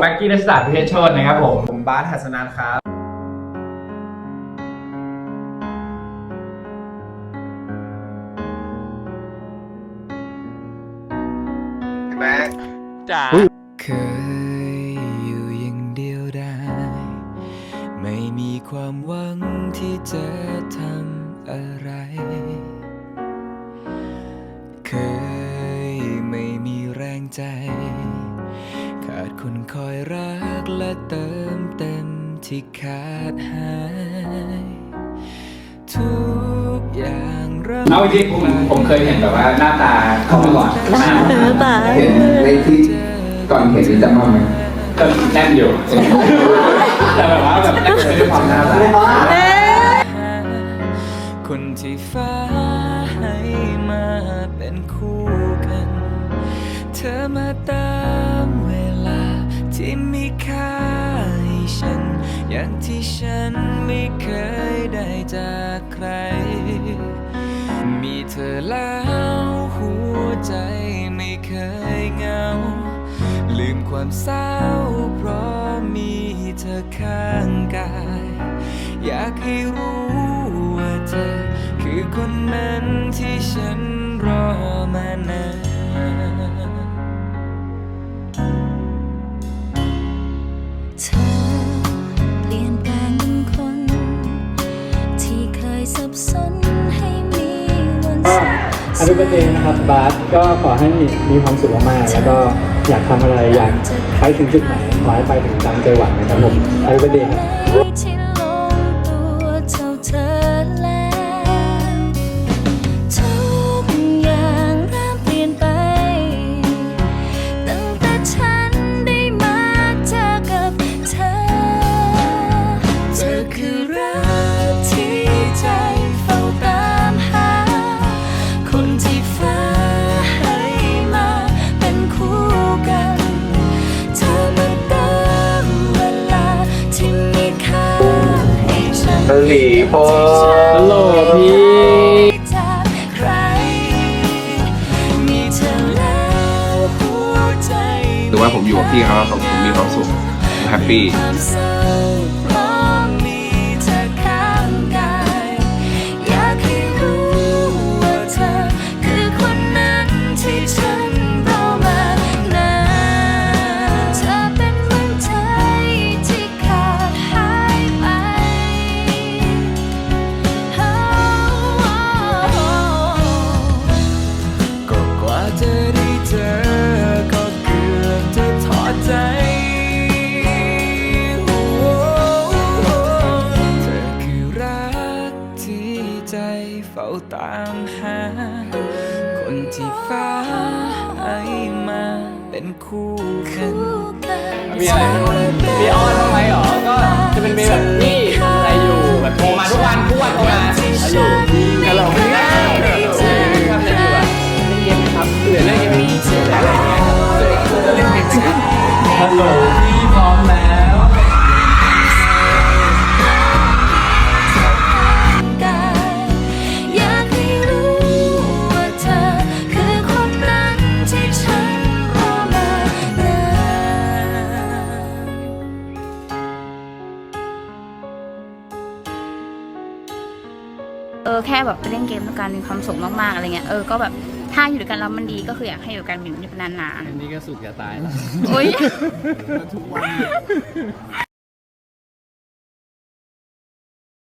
แม็กกี้นัสดาพิเชษโชตนะครับผม ผมบาสหัสนัทครับ แม็กจ๋าเคยอยู่อย่างเดียวได้ ไม่มีความหวังที่จะทำอะไร เคยไม่มีแรงใจขาด คนคอยรักและเติมเต็มที่ขาดหาย ทุกอย่างเริ่มเอาจริงๆผมผมเคยเห็นแบบว่าหน้าตาเขามาก่อนหน้าหน้าตาเห็นในที่ก่อนเห็นนี่จำบ้างไหมก็แน่นอยู่ แต่แบบว่าแบบแน่นด้วยความน่ารักคนที่ฟ้าให้มาเป็นคู่กัน เธอมาตา อย่างที่ฉันไม่เคยได้จากใคร มีเธอแล้วหัวใจไม่เคยเหงา ลืมความเศร้าเพราะมีเธอข้างกาย อยากให้รู้ว่าเธอคือคนนั้น ยสับสนให้มีวันก็สักอภิปเดย์นะครับบาสก็ขอให้มีความสุขมากๆแล้วก็อยากทำอะไรอยากไปถึงจุดไหนขอให้ไปถึงตามใจหวังนะครับผมอภิปเดย์ครับที่ลง ฉันหลีพอฮัลโหลพี่หรือว่าผมอยู่กับพี่เขาผมมีความสุขแฮปปี้ ตามหา คนที่ฟ้าให้มาเป็นคู่กันมีอะไรมีออนบ้างไหมหรอ ก็จะเป็นมีแบบนี่อะไรอยู่แบบโทรมาทุกวันทุกวันโทรมาอยู่ฮัลโหลเป็นไงฮัลโหลทำอะไรอยู่อะเล่นเกมไหมครับเหลือเล่นเกมนี้อะไรอย่างเงี้ยครับจะเล่นเกมไหมครับฮัลโหล เออแค่แบบไปเล่นเกมด้วยกันมีความสุขมากๆอะไรเงี้ยเออก็แบบถ้าอยู่ด้วยกันแล้วมันดีก็คืออยากให้อยู่กันแบบนี้นานๆอันนี้ก็สุขจะตายแล้วโอ้ย